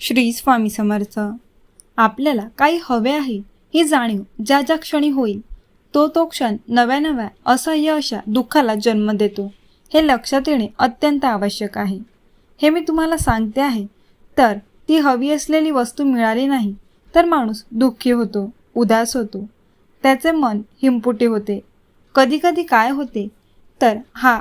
श्री स्वामी समर्थ. आपल्याला काही हवे आहे ही जाणीव ज्या ज्या क्षणी होईल तो तो क्षण नव्या नव्या असह्य अशा दुःखाला जन्म देतो हे लक्षात येणे अत्यंत आवश्यक आहे. हे मी तुम्हाला सांगते आहे तर ती हवी असलेली वस्तू मिळाली नाही तर माणूस दुःखी होतो उदास होतो. त्याचे मन हिमपुटी होते. कधीकधी काय होते तर हा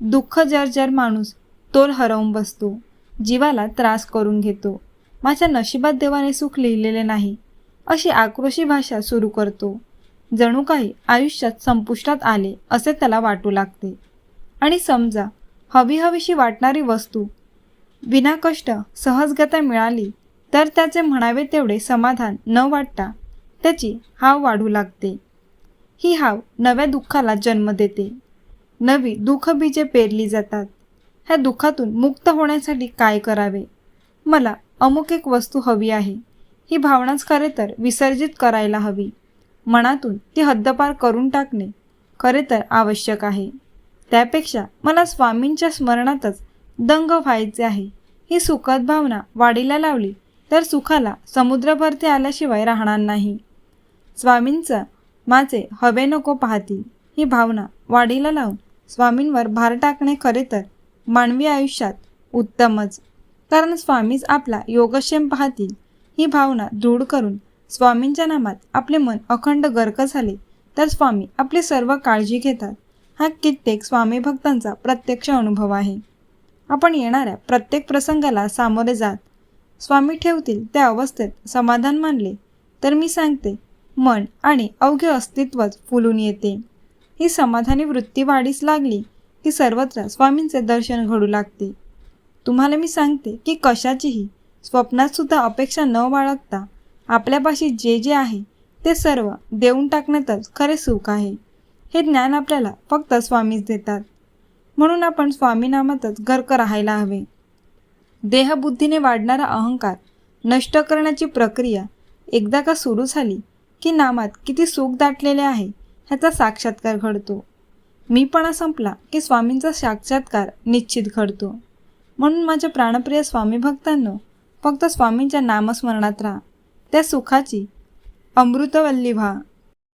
दुःख जर जर माणूस तोल हरवून बसतो. जीवाला त्रास करून घेतो. माझ्या नशिबात देवाने सुख लिहिलेले नाही अशी आक्रोशी भाषा सुरू करतो. जणू काही आयुष्यात संपुष्टात आले असे त्याला वाटू लागते. आणि समजा हवी हवीशी वाटणारी वस्तू विना कष्ट सहजगता मिळाली तर त्याचे म्हणावे तेवढे समाधान न वाटता त्याची हाव वाढू लागते. ही हाव नव्या दुःखाला जन्म देते. नवी दुःखबीजे पेरली जातात. ह्या दुःखातून मुक्त होण्यासाठी काय करावे? मला अमुक एक वस्तू हवी आहे. ही भावनाच खरे तर विसर्जित करायला हवी. मनातून ती हद्दपार करून टाकणे खरे तर आवश्यक आहे. त्यापेक्षा मला स्वामींच्या स्मरणातच दंग व्हायचे आहे. ही सुखद भावना वाढीला लावली तर सुखाला समुद्रभरती आल्याशिवाय राहणार नाही. स्वामींचं माझे हवे नको पाहतील. ही भावना वाढीला लावून स्वामींवर भार टाकणे खरे तर मानवी आयुष्यात उत्तमच. कारण स्वामीच आपला योगक्षेम पाहतील ही भावना दृढ करून स्वामींच्या नामात आपले मन अखंड गर्क झाले तर स्वामी आपली सर्व काळजी घेतात. हा कित्येक स्वामी भक्तांचा प्रत्यक्ष अनुभव आहे. आपण येणाऱ्या प्रत्येक प्रसंगाला सामोरे जात स्वामी ठेवतील त्या अवस्थेत समाधान मानले तर मी सांगते मन आणि अवघे अस्तित्वच फुलून येते. ही समाधानी वृत्ती वाढीस लागली की सर्वत्र स्वामींचे दर्शन घडू लागते. तुम्हाला मी सांगते की कशाचीही स्वप्नातसुद्धा अपेक्षा न बाळगता आपल्यापाशी जे जे आहे ते सर्व देऊन टाकण्यातच खरे सुख आहे. हे ज्ञान आपल्याला फक्त स्वामीच देतात. म्हणून आपण स्वामीनामातच गर्क राहायला हवे. देहबुद्धीने वाढणारा अहंकार नष्ट करण्याची प्रक्रिया एकदा का सुरू झाली की नामात किती सुख दाटलेले आहे ह्याचा साक्षात्कार घडतो. मीपणा संपला की स्वामींचा साक्षात्कार निश्चित घडतो. म्हणून माझ्या प्राणप्रिय स्वामी भक्तांनो फक्त स्वामींच्या नामस्मरणात राहा. त्या सुखाची अमृतवल्ली व्हा.